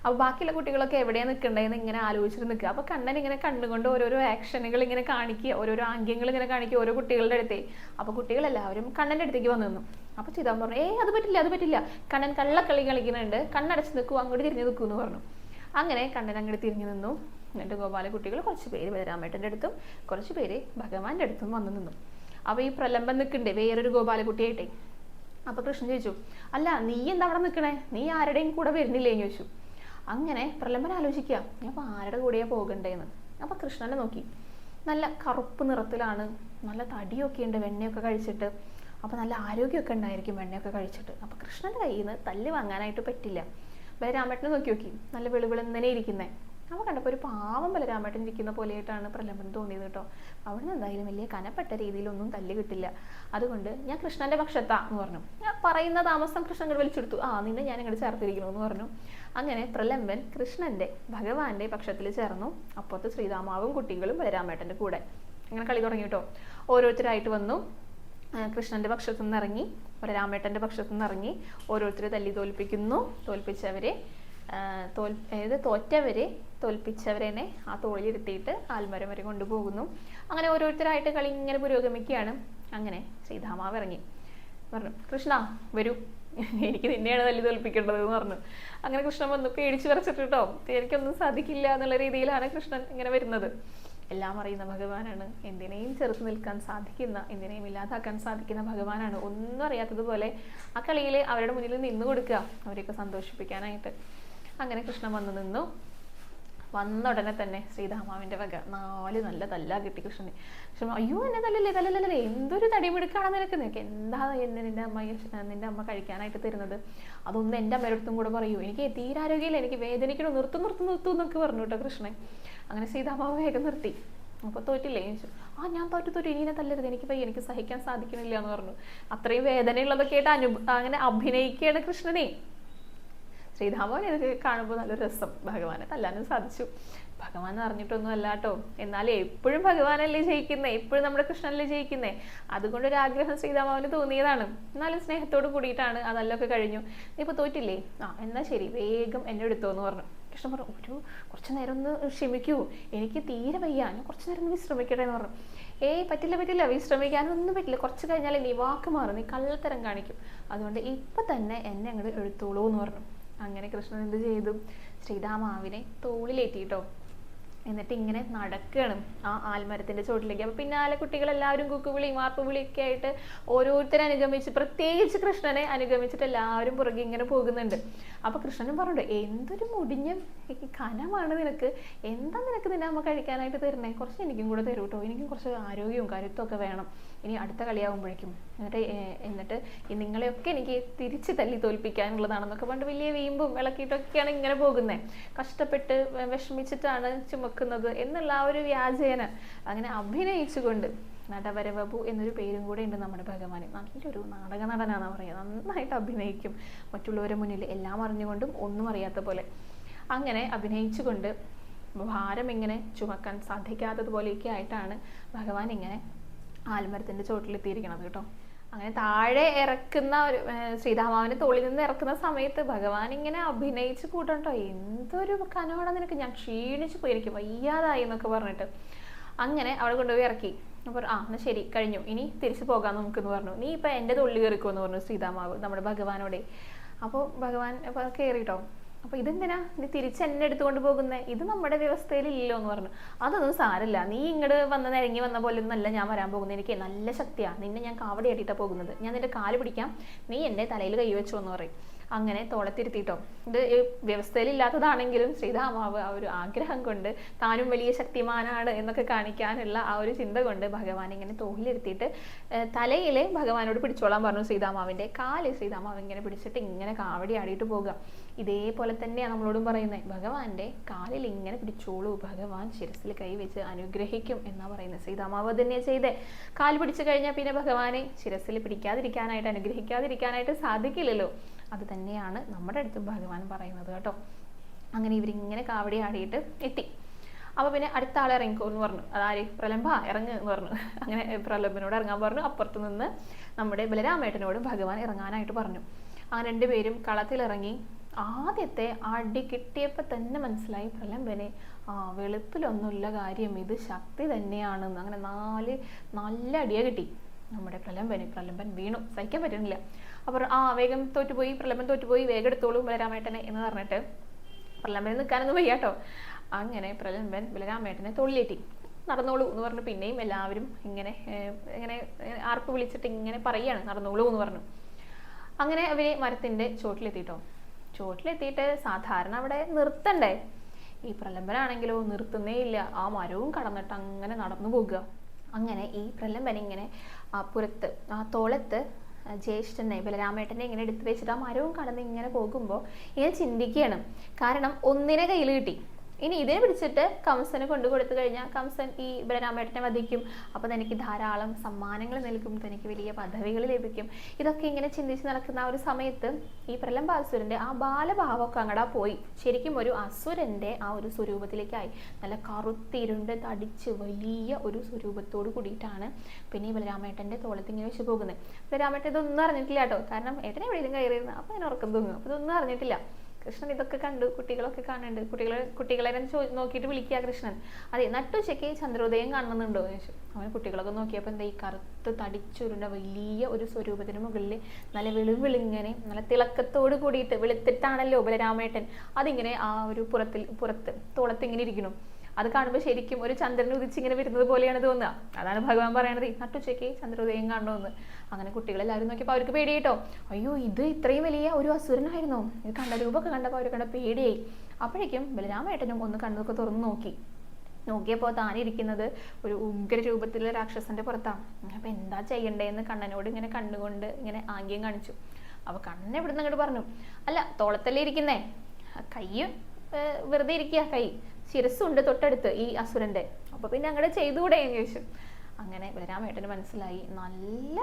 അപ്പോൾ ബാക്കിയുള്ള കുട്ടികളൊക്കെ എവിടെയാണ് നിൽക്കേണ്ടതെന്ന് ഇങ്ങനെ ആലോചിച്ചിട്ട് നിൽക്കുക അപ്പോൾ കണ്ണൻ ഇങ്ങനെ കണ്ണുകൊണ്ട് ഓരോരോ ആക്ഷനുകൾ ഇങ്ങനെ കാണിക്കുക ഓരോരോ ആംഗ്യങ്ങൾ ഇങ്ങനെ കാണിക്കുക ഓരോ കുട്ടികളുടെ അടുത്തേ. അപ്പോൾ കുട്ടികളെല്ലാവരും കണ്ണന്റെ അടുത്തേക്ക് വന്നു നിന്നു. അപ്പോൾ ചിതാൻ പറഞ്ഞു ഏ അത് പറ്റില്ല അത് പറ്റില്ല. കണ്ണൻ കള്ളക്കളി കളിക്കുന്നുണ്ട്. കണ്ണടച്ച് നിൽക്കൂ അങ്ങോട്ട് തിരിഞ്ഞു നിൽക്കൂ എന്ന് പറഞ്ഞു. അങ്ങനെ കണ്ണൻ അങ്ങോട്ട് തിരിഞ്ഞു നിന്നു. എന്നിട്ട് ഗോപാല കുട്ടികൾ കുറച്ച് പേര് ബലരാമേട്ടന്റെ അടുത്തും കുറച്ച് പേര് ഭഗവാന്റെ അടുത്തും വന്നു നിന്നു. അപ്പോൾ ഈ പ്രലംബം നിൽക്കണ്ടേ വേറൊരു ഗോപാലകുട്ടിയായിട്ടേ അപ്പോൾ കൃഷ്ണൻ ചോദിച്ചു അല്ല നീ എന്താ അവിടെ നിൽക്കണേ നീ ആരുടെയും കൂടെ വരുന്നില്ലേ എന്ന് ചോദിച്ചു. അങ്ങനെ പ്രലംബൻ ആലോചിക്കുക. ഞാൻ അപ്പോൾ ആരുടെ കൂടെയാണ് പോകണ്ടേന്ന്. അപ്പോൾ കൃഷ്ണനെ നോക്കി. നല്ല കറുപ്പ് നിറത്തിലാണ് നല്ല തടിയൊക്കെ ഉണ്ട് വെണ്ണയൊക്കെ കഴിച്ചിട്ട്. അപ്പോൾ നല്ല ആരോഗ്യമൊക്കെ ഉണ്ടായിരിക്കും വെണ്ണയൊക്കെ കഴിച്ചിട്ട്. അപ്പോൾ കൃഷ്ണന്റെ കയ്യിൽ നിന്ന് തല്ല് വാങ്ങാനായിട്ട് പറ്റില്ല. ബലരാമേട്ടനെ നോക്കി നോക്കി. നല്ല വെളുവിളെന്നെ ഇരിക്കുന്നേ. അവ കണ്ടപ്പോൾ ഒരു പാവം ബലരാമേട്ടൻ ഇരിക്കുന്ന പോലെയായിട്ടാണ് പ്രലംബൻ തോന്നിയത് കേട്ടോ. അവിടുന്ന് എന്തായാലും വലിയ കനപ്പെട്ട രീതിയിലൊന്നും തല്ല് കിട്ടില്ല. അതുകൊണ്ട് ഞാൻ കൃഷ്ണന്റെ പക്ഷത്താ എന്ന് പറഞ്ഞു. ഞാൻ പറയുന്ന താമസം കൃഷ്ണൻ വിളിച്ചെടുത്തു. ആ നിന്നെ ഞാൻ ഇങ്ങോട്ട് ചേർത്തിരിക്കുന്നു എന്ന് പറഞ്ഞു. അങ്ങനെ പ്രലംബൻ കൃഷ്ണന്റെ ഭഗവാന്റെ പക്ഷത്തിൽ ചേർന്നു. അപ്പുറത്ത് ശ്രീരാമാവും കുട്ടികളും ബലരാമേട്ടന്റെ കൂടെ. അങ്ങനെ കളി തുടങ്ങി കേട്ടോ. ഓരോരുത്തരായിട്ട് വന്നു. കൃഷ്ണന്റെ പക്ഷത്തു നിന്ന് ഇറങ്ങി ബലരാമേട്ടന്റെ പക്ഷത്തു നിന്ന് ഇറങ്ങി ഓരോരുത്തരെ തല്ലി തോൽപ്പിക്കുന്നു. തോൽപ്പിച്ചവരെ തോൽ അതായത് തോറ്റവരെ തോൽപ്പിച്ചവരെന്നെ ആ തോളിലിരുത്തിയിട്ട് ആൽമരം വരെ കൊണ്ടുപോകുന്നു. അങ്ങനെ ഓരോരുത്തരായിട്ട് കളി ഇങ്ങനെ പുരോഗമിക്കുകയാണ്. അങ്ങനെ ശ്രീധാമാവ് ഇറങ്ങി. പറഞ്ഞു കൃഷ്ണ വരൂ. എനിക്ക് നിന്നെയാണ് തല്ലി തോൽപ്പിക്കേണ്ടത് എന്ന് പറഞ്ഞു. അങ്ങനെ കൃഷ്ണൻ വന്നു. പേടിച്ചു വരച്ചിട്ട് എനിക്കൊന്നും സാധിക്കില്ല എന്നുള്ള രീതിയിലാണ് കൃഷ്ണൻ ഇങ്ങനെ വരുന്നത്. എല്ലാം അറിയുന്ന ഭഗവാനാണ്. എന്തിനേയും ചെറുത്ത് നിൽക്കാൻ സാധിക്കുന്ന എന്തിനേയും ഇല്ലാതാക്കാൻ സാധിക്കുന്ന ഭഗവാനാണ്. ഒന്നും അറിയാത്തതുപോലെ ആ കളിയിൽ അവരുടെ മുന്നിൽ നിന്ന് കൊടുക്കുക. അവരെയൊക്കെ സന്തോഷിപ്പിക്കാനായിട്ട്. അങ്ങനെ കൃഷ്ണൻ വന്നു നിന്നു. വന്ന ഉടനെ തന്നെ ശ്രീധാമാവിന്റെ വക നാല് നല്ല തല്ല കിട്ടി കൃഷ്ണന്. കൃഷ്ണൻ അയ്യോ എന്നെ തല്ലല്ലേ തല്ലല്ലേ എന്തൊരു തടിമിടുക്കാണ് നിനക്ക്? നിനക്ക് എന്താ എന്നെ നിന്റെ അമ്മ നിന്റെ അമ്മ കഴിക്കാനായിട്ട് തരുന്നത്? അതൊന്നും എന്റെ അമ്മയുടെ കൂടെ പറയൂ. എനിക്ക് തീരെ ആരോഗ്യമില്ല. എനിക്ക് വേദനിക്കണോ. നിർത്തും നിർത്തും നിർത്തും എന്നൊക്കെ പറഞ്ഞു കേട്ടോ കൃഷ്ണൻ. അങ്ങനെ സീതാമാവ് വേഗം നിർത്തി. അപ്പോൾ തോറ്റില്ലേ? ചോദിച്ചു ആ ഞാൻ തോറ്റു തോറ്റു. ഇനി തല്ലരുത്. എനിക്ക് പയ്യ എനിക്ക് സഹിക്കാൻ സാധിക്കണില്ല എന്ന് പറഞ്ഞു. അത്രയും വേദനയുള്ളതൊക്കെ ആയിട്ട് അനു അങ്ങനെ അഭിനയിക്കുകയാണ് കൃഷ്ണനെ. ശ്രീധാമൻ ഇതൊക്കെ കാണുമ്പോൾ നല്ല രസം. ഭഗവാനെ തല്ലാനും സാധിച്ചു. ഭഗവാൻ അറിഞ്ഞിട്ടൊന്നും അല്ല കേട്ടോ എന്നാലും എപ്പോഴും ഭഗവാനല്ലേ ജയിക്കുന്നേ? എപ്പോഴും നമ്മുടെ കൃഷ്ണനല്ലേ ജയിക്കുന്നേ? അതുകൊണ്ട് ഒരു ആഗ്രഹം ശ്രീതാമാവിന് തോന്നിയതാണ്. എന്നാലും സ്നേഹത്തോട് കൂടിയിട്ടാണ് അതെല്ലൊക്കെ കഴിഞ്ഞു. നീ ഇപ്പൊ തോറ്റില്ലേ? ആ എന്നാ ശരി. വേഗം എന്നെ എടുത്തോ എന്ന് പറഞ്ഞു. കൃഷ്ണൻ പറഞ്ഞു ഒരു കുറച്ച് നേരം ഒന്ന് ക്ഷമിക്കൂ. എനിക്ക് തീരെ വയ്യ. ഞാൻ കുറച്ച് നേരം ഒന്ന് വിശ്രമിക്കട്ടെ എന്ന് പറഞ്ഞു. ഏയ് പറ്റില്ല പറ്റില്ല. വിശ്രമിക്കാനൊന്നും പറ്റില്ല. കുറച്ച് കഴിഞ്ഞാൽ നീ വാക്ക് മാറും. നീ കള്ളത്തരം കാണിക്കും. അതുകൊണ്ട് ഇപ്പൊ തന്നെ എന്നെ അങ്ങോട്ട് എടുത്തോളൂ എന്ന് പറഞ്ഞു. അങ്ങനെ കൃഷ്ണൻ എന്ത് ചെയ്തു? ശ്രീരാമാവിനെ തോളിലേറ്റിട്ടോ. എന്നിട്ട് ഇങ്ങനെ നടക്കുകയാണ് ആ ആൽമരത്തിന്റെ ചോട്ടിലേക്ക്. അപ്പൊ പിന്നാലെ കുട്ടികളെല്ലാവരും കുക്കുവിളിയും വാർപ്പുവിളിയൊക്കെ ആയിട്ട് ഓരോരുത്തരെ അനുഗമിച്ച് പ്രത്യേകിച്ച് കൃഷ്ണനെ അനുഗമിച്ചിട്ട് എല്ലാവരും പുറകെ ഇങ്ങനെ പോകുന്നുണ്ട്. അപ്പൊ കൃഷ്ണനും പറഞ്ഞു എന്തൊരു മുടിഞ്ഞ കനമാണ് നിനക്ക്. എന്താ നിനക്ക് നിന്റെ അമ്മ കഴിക്കാനായിട്ട് തരണേ കുറച്ച് എനിക്കും കൂടെ തരൂട്ടോ എനിക്കും കുറച്ച് ആരോഗ്യവും കരുത്തും ഒക്കെ വേണം. ഇനി അടുത്ത കളിയാകുമ്പോഴേക്കും എന്നിട്ട് എന്നിട്ട് നിങ്ങളെയൊക്കെ എനിക്ക് തിരിച്ച് തല്ലി തോൽപ്പിക്കാനുള്ളതാണെന്നൊക്കെ പറഞ്ഞിട്ട് വലിയ വീമ്പും വിളക്കിയിട്ടൊക്കെയാണ് ഇങ്ങനെ പോകുന്നത് കഷ്ടപ്പെട്ട് വിഷമിച്ചിട്ടാണ് ചുമക്കുന്നത് എന്നുള്ള ആ ഒരു വ്യാജേന. അങ്ങനെ അഭിനയിച്ചുകൊണ്ട് നടവരവബു എന്നൊരു പേരും കൂടെ ഉണ്ട് നമ്മുടെ ഭഗവാന്. നല്ലൊരു നാടക നടനാണ് പറയുക. നന്നായിട്ട് അഭിനയിക്കും. മറ്റുള്ളവരെ മുന്നിൽ എല്ലാം അറിഞ്ഞുകൊണ്ടും ഒന്നും അറിയാത്ത പോലെ. അങ്ങനെ അഭിനയിച്ചുകൊണ്ട് ഭാരം ഇങ്ങനെ ചുമക്കാൻ സാധിക്കാത്തതുപോലെയൊക്കെ ആയിട്ടാണ് ഭഗവാൻ ഇങ്ങനെ ആൽമരത്തിന്റെ ചോട്ടിലെത്തിയിരിക്കണത് കേട്ടോ. അങ്ങനെ താഴെ ഇറക്കുന്ന ഒരു ശ്രീധാമാവിന് തോളിൽ നിന്ന് ഇറക്കുന്ന സമയത്ത് ഭഗവാൻ ഇങ്ങനെ അഭിനയിച്ച് കൂട്ടണ്ടോ? എന്തൊരു കനോട നിനക്ക്? ഞാൻ ക്ഷീണിച്ച് പോയിരിക്കും. വയ്യാതായി എന്നൊക്കെ പറഞ്ഞിട്ട്. അങ്ങനെ അവിടെ കൊണ്ടുപോയി ഇറക്കി. അപ്പോൾ ആ എന്നാ ശരി കഴിഞ്ഞു. ഇനി തിരിച്ചു പോകാം നമുക്കെന്ന് പറഞ്ഞു. നീ ഇപ്പം എന്റെ തൊള്ളി കയറിക്കോ എന്ന് പറഞ്ഞു ശ്രീതാമാവ് നമ്മുടെ ഭഗവാനോടെ. അപ്പോൾ ഭഗവാൻ അപ്പോൾ കയറിട്ടോ. അപ്പോൾ ഇതെന്തിനാ? നീ തിരിച്ച് എന്നെ എടുത്തുകൊണ്ട് പോകുന്നേ ഇത് നമ്മുടെ വ്യവസ്ഥയിൽ ഇല്ലല്ലോ എന്ന് പറഞ്ഞു. അതൊന്നും സാരില്ല നീ ഇങ്ങോട്ട് വന്ന് നിരങ്ങി വന്ന പോലെ ഒന്നല്ല ഞാൻ വരാൻ പോകുന്നത് എനിക്ക് നല്ല ശക്തിയാണ് നിന്നെ ഞാൻ കാവടി ആട്ടിയിട്ടാണ് പോകുന്നത്. ഞാൻ നിന്റെ കാൽ പിടിക്കാം. നീ എന്റെ തലയിൽ കൈവച്ചോ എന്ന് പറയും. അങ്ങനെ തോളത്തിരുത്തിയിട്ടോ. ഇത് വ്യവസ്ഥയിലില്ലാത്തതാണെങ്കിലും ശ്രീരാമാവ് ആ ഒരു ആഗ്രഹം കൊണ്ട് താനും വലിയ ശക്തിമാനാണ് എന്നൊക്കെ കാണിക്കാനുള്ള ആ ഒരു ചിന്ത കൊണ്ട് ഭഗവാൻ ഇങ്ങനെ തോളിലിരുത്തിയിട്ട് തലയിൽ ഭഗവാനോട് പിടിച്ചോളാൻ പറഞ്ഞു ശ്രീധാമാവിന്റെ കാൽ ശ്രീധാമാവ് ഇങ്ങനെ പിടിച്ചിട്ട് ഇങ്ങനെ കാവടി ആടിയിട്ട് പോകുക ഇതേപോലെ തന്നെയാണ് നമ്മളോടും പറയുന്നത്. ഭഗവാന്റെ കാലിൽ ഇങ്ങനെ പിടിച്ചോളൂ. ഭഗവാൻ ശിരസിൽ കൈവച്ച് അനുഗ്രഹിക്കും എന്നാ പറയുന്നത്. ശ്രീധാമാവ് തന്നെയാണ് ചെയ്തേ. കാൽ പിടിച്ചു കഴിഞ്ഞാൽ പിന്നെ ഭഗവാനെ ശിരസിൽ പിടിക്കാതിരിക്കാനായിട്ട് അനുഗ്രഹിക്കാതിരിക്കാനായിട്ട് സാധിക്കില്ലല്ലോ. അത് തന്നെയാണ് നമ്മുടെ അടുത്തും ഭഗവാൻ പറയുന്നത് കേട്ടോ. അങ്ങനെ ഇവരിങ്ങനെ കാവടി ആടിയിട്ട് എത്തി അപ്പോൾ പിന്നെ അടുത്ത ആൾ ഇറങ്ങിക്കോ എന്ന് പറഞ്ഞു. അതാര്? പ്രലംബ ഇറങ്ങ് എന്ന് പറഞ്ഞു. അങ്ങനെ പ്രലംബനോട് ഇറങ്ങാൻ പറഞ്ഞു. അപ്പുറത്ത് നിന്ന് നമ്മുടെ ബലരാമേട്ടനോട് ഭഗവാൻ ഇറങ്ങാനായിട്ട് പറഞ്ഞു. ആ രണ്ടുപേരും കളത്തിലിറങ്ങി ആദ്യത്തെ അടി കിട്ടിയപ്പോൾ തന്നെ മനസ്സിലായി പ്രലംബനെ ആ വെളുപ്പിലൊന്നുമില്ല കാര്യം. ഇത് ശക്തി തന്നെയാണെന്ന്. അങ്ങനെ നാല് നല്ല അടിയെ കിട്ടി. നമ്മുടെ പ്രലംബന്. പ്രലംബൻ വീണു. സഹിക്കാൻ പറ്റുന്നില്ല. അപ്പോൾ ആ വേഗം തോറ്റുപോയി പ്രലംബൻ തോറ്റുപോയി വേഗം എടുത്തോളൂ ബലരാമേട്ടനെ എന്ന് പറഞ്ഞിട്ട് പ്രലംബന് നിൽക്കാനൊന്നും വയ്യാട്ടോ അങ്ങനെ പ്രലംബൻ ബലരാമേട്ടനെ തൊള്ളിയേറ്റി നടന്നോളൂ എന്ന് പറഞ്ഞു. പിന്നെയും എല്ലാവരും ഇങ്ങനെ ഇങ്ങനെ ആർപ്പ് വിളിച്ചിട്ട് ഇങ്ങനെ പറയാണ് നടന്നോളൂ എന്ന് പറഞ്ഞു. അങ്ങനെ അവർ മരത്തിന്റെ ചോട്ടിലെത്തിട്ടോ ചോട്ടിലെത്തിയിട്ട് സാധാരണ അവിടെ നിർത്തണ്ടേ? ഈ പ്രലംബനാണെങ്കിലോ നിർത്തുന്നേ ഇല്ല. ആ മരവും കടന്നിട്ട് അങ്ങനെ നടന്നു പോകുക. അങ്ങനെ ഈ പ്രലംബൻ ഇങ്ങനെ ആ പുരത്ത് ആ തോളത്ത് ജ്യേഷ്ഠനെ ബലരാമേട്ടനെ ഇങ്ങനെ എടുത്തു വെച്ചിട്ട് ആ മരവും കടന്ന് ഇങ്ങനെ പോകുമ്പോൾ ഇങ്ങനെ ചിന്തിക്കുകയാണ്. കാരണം ഒന്നിനെ കയ്യിൽ കിട്ടി. ഇനി ഇതിനെ പിടിച്ചിട്ട് കംസന് കൊണ്ടു കൊടുത്തു കഴിഞ്ഞാൽ കംസൻ ഈ ബലരാമേട്ടനെ വധിക്കും. അപ്പം തനിക്ക് ധാരാളം സമ്മാനങ്ങൾ നൽകും തനിക്ക് വലിയ പദവികൾ ലഭിക്കും. ഇതൊക്കെ ഇങ്ങനെ ചിന്തിച്ച് നടക്കുന്ന ആ ഒരു സമയത്ത് ഈ പ്രലംബാസുരന്റെ ആ ബാലഭാവമൊക്കെ അങ്ങടാ പോയി. ശരിക്കും ഒരു അസുരന്റെ ആ ഒരു സ്വരൂപത്തിലേക്കായി. നല്ല കറുത്തിരുണ്ട് തടിച്ച് വലിയ ഒരു സ്വരൂപത്തോട് കൂടിയിട്ടാണ് പിന്നെ ഈ ബലരാമേട്ടന്റെ തോളത്ത് ഇങ്ങനെ വെച്ച് പോകുന്നത്. ബലരാമേട്ടൻ ഇതൊന്നും അറിഞ്ഞിട്ടില്ല കേട്ടോ. കാരണം ഏട്ടനെ എവിടെയെങ്കിലും കയറിയിരുന്നു. അപ്പം അതിന് ഉറക്കം തൂങ്ങും. അപ്പം ഇതൊന്നും അറിഞ്ഞിട്ടില്ല. കൃഷ്ണൻ ഇതൊക്കെ കണ്ടു കുട്ടികളൊക്കെ കാണുന്നുണ്ട്. കുട്ടികളെ കുട്ടികളെ നോക്കിയിട്ട് വിളിക്കുക കൃഷ്ണൻ. അതെ നട്ടുച്ചയ്ക്ക് ചന്ദ്രോദയം കാണുന്നുണ്ടോ? എന്ന് ചോദിച്ചു. അവൻ കുട്ടികളൊക്കെ നോക്കിയപ്പോൾ എന്താ ഈ കറുത്ത് തടിച്ചുരുണ്ട വലിയ ഒരു സ്വരൂപത്തിന് മുകളിൽ നല്ല വെളുവിളിങ്ങനെ നല്ല തിളക്കത്തോട് കൂടിയിട്ട് വെളുത്തിട്ടാണല്ലോ ബലരാമേട്ടൻ. അതിങ്ങനെ ആ ഒരു പുറത്തിൽ പുറത്ത് തോളത്ത് ഇങ്ങനെ ഇരിക്കുന്നു. അത് കാണുമ്പോൾ ശരിക്കും ഒരു ചന്ദ്രൻ ഉദിച്ചിങ്ങനെ വരുന്നത് പോലെയാണ് തോന്നുക. അതാണ് ഭഗവാൻ പറയണത്. നട്ടുച്ചയ്ക്ക് ചന്ദ്രോദയം കാണണമെന്ന് അങ്ങനെ കുട്ടികളെല്ലാവരും നോക്കിയപ്പോൾ അവർക്ക് പേടിയായിട്ടോ അയ്യോ ഇത് ഇത്രയും വലിയ ഒരു അസുരനായിരുന്നു? ഇത് കണ്ട രൂപമൊക്കെ കണ്ടപ്പോൾ അവർ കണ്ട പേടിയായി. അപ്പോഴേക്കും ബലരാമേട്ടനും ഒന്ന് കണ്ണൊക്കെ തുറന്നു നോക്കി. നോക്കിയപ്പോൾ താനിരിക്കുന്നത് ഒരു ഉഗ്ര രൂപത്തിലുള്ള രാക്ഷസന്റെ പുറത്താണ്. അപ്പോൾ എന്താ ചെയ്യണ്ടേന്ന് കണ്ണനോട് ഇങ്ങനെ കണ്ണുകൊണ്ട് ഇങ്ങനെ ആംഗ്യം കാണിച്ചു. അപ്പോൾ കണ്ണൻ അങ്ങോട്ട് പറഞ്ഞു അല്ല തോളത്തല്ലേ ഇരിക്കുന്നേ? കൈ വെറുതെ ഇരിക്കുക കൈ ശിരസ്സുണ്ട് തൊട്ടടുത്ത് ഈ അസുരന്റെ. അപ്പൊ പിന്നെ അങ്ങനെ ചെയ്തുകൂടെ? എന്ന് ചോദിച്ചു. അങ്ങനെ ബലരാമേട്ടന് മനസ്സിലായി. നല്ല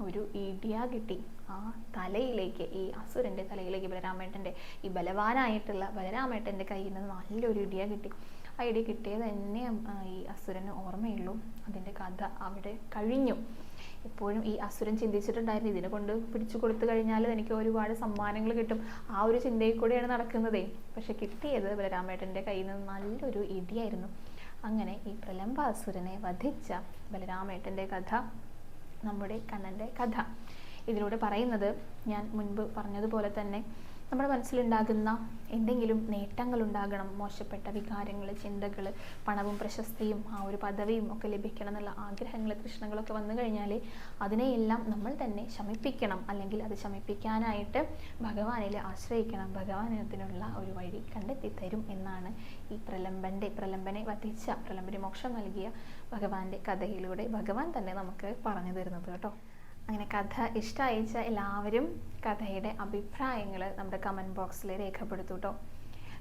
ഒരു ഇടിയ കിട്ടി ആ തലയിലേക്ക് ഈ അസുരന്റെ തലയിലേക്ക് ബലരാമേട്ടന്റെ ഈ ബലവാനായിട്ടുള്ള ബലരാമേട്ടന്റെ കയ്യിൽ നിന്ന് നല്ലൊരു ഇടിയ കിട്ടി. ആ ഇടി കിട്ടിയത് തന്നെ ഈ അസുരന് ഓർമ്മയുള്ളൂ. അതിന്റെ കഥ അവിടെ കഴിഞ്ഞു. എപ്പോഴും ഈ അസുരൻ ചിന്തിച്ചിട്ടുണ്ടായിരുന്നു. ഇതിനെ കൊണ്ട് പിടിച്ചു കൊടുത്തു കഴിഞ്ഞാൽ എനിക്ക് ഒരുപാട് സമ്മാനങ്ങൾ കിട്ടും. ആ ഒരു ചിന്തയിൽ കൂടെയാണ് നടക്കുന്നതേ. പക്ഷെ കിട്ടിയത് ബലരാമേട്ടന്റെ കയ്യിൽ നിന്ന് നല്ലൊരു ഇടിയായിരുന്നു. അങ്ങനെ ഈ പ്രലംബ അസുരനെ വധിച്ച ബലരാമേട്ടന്റെ കഥ നമ്മുടെ കണ്ണന്റെ കഥ. ഇതിലൂടെ പറയുന്നത് ഞാൻ മുൻപ് പറഞ്ഞതുപോലെ തന്നെ നമ്മുടെ മനസ്സിലുണ്ടാകുന്ന എന്തെങ്കിലും നേട്ടങ്ങൾ ഉണ്ടാകണം മോശപ്പെട്ട വികാരങ്ങൾ ചിന്തകൾ പണവും പ്രശസ്തിയും ആ ഒരു പദവിയും ഒക്കെ ലഭിക്കണം എന്നുള്ള ആഗ്രഹങ്ങൾ കൃഷ്ണങ്ങളൊക്കെ വന്നു കഴിഞ്ഞാൽ അതിനെയെല്ലാം നമ്മൾ തന്നെ ശമിപ്പിക്കണം. അല്ലെങ്കിൽ അത് ശമിപ്പിക്കാനായിട്ട് ഭഗവാനിൽ ആശ്രയിക്കണം. ഭഗവാൻ അതിനുള്ള ഒരു വഴി കണ്ടെത്തി തരും എന്നാണ് ഈ പ്രലംബന്റെ പ്രലംബനെ വധിച്ച പ്രലംബന് മോക്ഷം നൽകിയ ഭഗവാന്റെ കഥയിലൂടെ ഭഗവാൻ തന്നെ നമുക്ക് പറഞ്ഞു തരുന്നത് കേട്ടോ. അങ്ങനെ കഥ ഇഷ്ടമായിച്ച എല്ലാവരും കഥയുടെ അഭിപ്രായങ്ങൾ നമ്മുടെ കമന്റ് ബോക്സിൽ രേഖപ്പെടുത്തു കേട്ടോ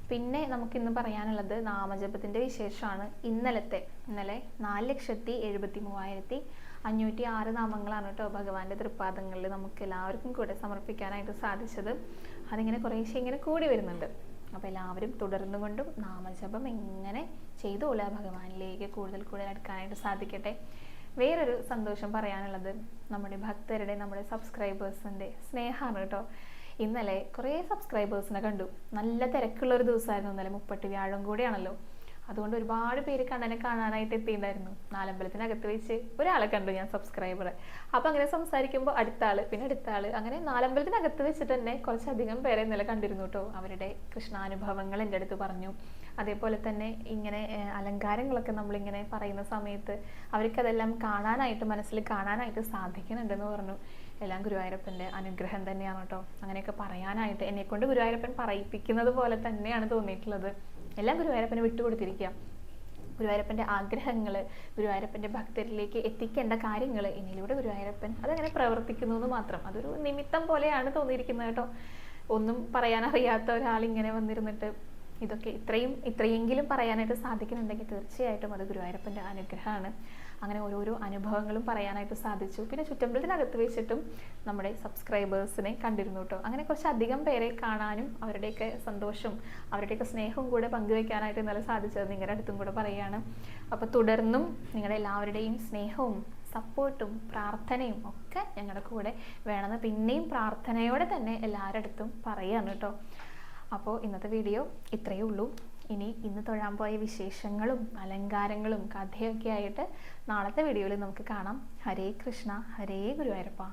പിന്നെ നമുക്കിന്ന് പറയാനുള്ളത് നാമജപത്തിന്റെ വിശേഷമാണ്. ഇന്നലത്തെ ഇന്നലെ നാല് ലക്ഷത്തി എഴുപത്തി മൂവായിരത്തി അഞ്ഞൂറ്റി ആറ് നാമങ്ങളാണ് കേട്ടോ ഭഗവാന്റെ തൃപ്പാദങ്ങളിൽ നമുക്ക് എല്ലാവർക്കും കൂടെ സമർപ്പിക്കാനായിട്ട് സാധിച്ചത്. അതിങ്ങനെ കുറേശ്ശെ ഇങ്ങനെ കൂടി വരുന്നുണ്ട്. അപ്പോൾ എല്ലാവരും തുടർന്നു കൊണ്ടും നാമജപം എങ്ങനെ ചെയ്തോളുക ഭഗവാനിലേക്ക് കൂടുതൽ കൂടുതൽ അടുക്കാനായിട്ട് സാധിക്കട്ടെ. വേറൊരു സന്തോഷം പറയാനുള്ളത് നമ്മുടെ ഭക്തരുടെ നമ്മുടെ സബ്സ്ക്രൈബേഴ്സിന്റെ സ്നേഹമാണ് കേട്ടോ. ഇന്നലെ കുറേ സബ്സ്ക്രൈബേഴ്സിനെ കണ്ടു. നല്ല തിരക്കുള്ള ഒരു ദിവസമായിരുന്നു ഇന്നലെ മുപ്പട്ട് വ്യാഴം കൂടിയാണല്ലോ. അതുകൊണ്ട് ഒരുപാട് പേര് കണ്ണനെ കാണാനായിട്ട് എത്തിയിട്ടുണ്ടായിരുന്നു. നാലമ്പലത്തിനകത്ത് വെച്ച് ഒരാളെ കണ്ടു ഞാൻ സബ്സ്ക്രൈബർ അപ്പം അങ്ങനെ സംസാരിക്കുമ്പോൾ അടുത്ത പിന്നെ അടുത്ത ആൾ അങ്ങനെ നാലമ്പലത്തിനകത്ത് വെച്ചിട്ട് തന്നെ കുറച്ചധികം പേരെ ഇന്നലെ കണ്ടിരുന്നു കേട്ടോ. അവരുടെ കൃഷ്ണാനുഭവങ്ങൾ എന്റെ അടുത്ത് പറഞ്ഞു. അതേപോലെ തന്നെ ഇങ്ങനെ അലങ്കാരങ്ങളൊക്കെ നമ്മളിങ്ങനെ പറയുന്ന സമയത്ത് അവർക്കതെല്ലാം കാണാനായിട്ട് മനസ്സിൽ കാണാനായിട്ട് സാധിക്കുന്നുണ്ടെന്ന് പറഞ്ഞു. എല്ലാം ഗുരുവായൂരപ്പന്റെ അനുഗ്രഹം തന്നെയാണ് കേട്ടോ. അങ്ങനെയൊക്കെ പറയാനായിട്ട് എന്നെക്കൊണ്ട് ഗുരുവായൂരപ്പൻ പറയിപ്പിക്കുന്നത് പോലെ തന്നെയാണ് തോന്നിയിട്ടുള്ളത്. എല്ലാം ഗുരുവായൂരപ്പന് വിട്ടുകൊടുത്തിരിക്കുക. ഗുരുവായൂരപ്പന്റെ ആഗ്രഹങ്ങൾ ഗുരുവായൂരപ്പന്റെ ഭക്തരിലേക്ക് എത്തിക്കേണ്ട കാര്യങ്ങൾ എന്നിലൂടെ ഗുരുവായൂരപ്പൻ അതങ്ങനെ പ്രവർത്തിക്കുന്നു എന്ന് മാത്രം. അതൊരു നിമിത്തം പോലെയാണ് തോന്നിയിരിക്കുന്നത് കേട്ടോ. ഒന്നും പറയാനറിയാത്ത ഒരാൾ ഇങ്ങനെ വന്നിരുന്നിട്ട് ഇതൊക്കെ ഇത്രയും ഇത്രയെങ്കിലും പറയാനായിട്ട് സാധിക്കുന്നുണ്ടെങ്കിൽ തീർച്ചയായിട്ടും അത് ഗുരുവായൂരപ്പന്റെ അനുഗ്രഹമാണ്. അങ്ങനെ ഓരോരോ അനുഭവങ്ങളും പറയാനായിട്ട് സാധിച്ചു. പിന്നെ ചുറ്റമ്പലത്തിനകത്ത് വെച്ചിട്ടും നമ്മുടെ സബ്സ്ക്രൈബേഴ്സിനെ കണ്ടിരുന്നു കേട്ടോ. അങ്ങനെ കുറച്ച് അധികം പേരെ കാണാനും അവരുടെയൊക്കെ സന്തോഷവും അവരുടെയൊക്കെ സ്നേഹവും കൂടെ പങ്കുവെക്കാനായിട്ട് ഇന്നലെ സാധിച്ചത് നിങ്ങളുടെ അടുത്തും കൂടെ പറയുകയാണ്. അപ്പോൾ തുടർന്നും നിങ്ങളുടെ എല്ലാവരുടെയും സ്നേഹവും സപ്പോർട്ടും പ്രാർത്ഥനയും ഒക്കെ ഞങ്ങളുടെ കൂടെ വേണമെന്ന് പിന്നെയും പ്രാർത്ഥനയോടെ തന്നെ എല്ലാവരുടെ അടുത്തും പറയുകയാണ് കേട്ടോ. അപ്പോൾ ഇന്നത്തെ വീഡിയോ ഇത്രയേ ഉള്ളൂ. ഇനി ഇന്ന് തൊഴാൻ പോയ വിശേഷങ്ങളും അലങ്കാരങ്ങളും കഥയൊക്കെ ആയിട്ട് നാളത്തെ വീഡിയോയിൽ നമുക്ക് കാണാം. ഹരേ കൃഷ്ണ ഹരേ ഗുരുവായൂരപ്പ.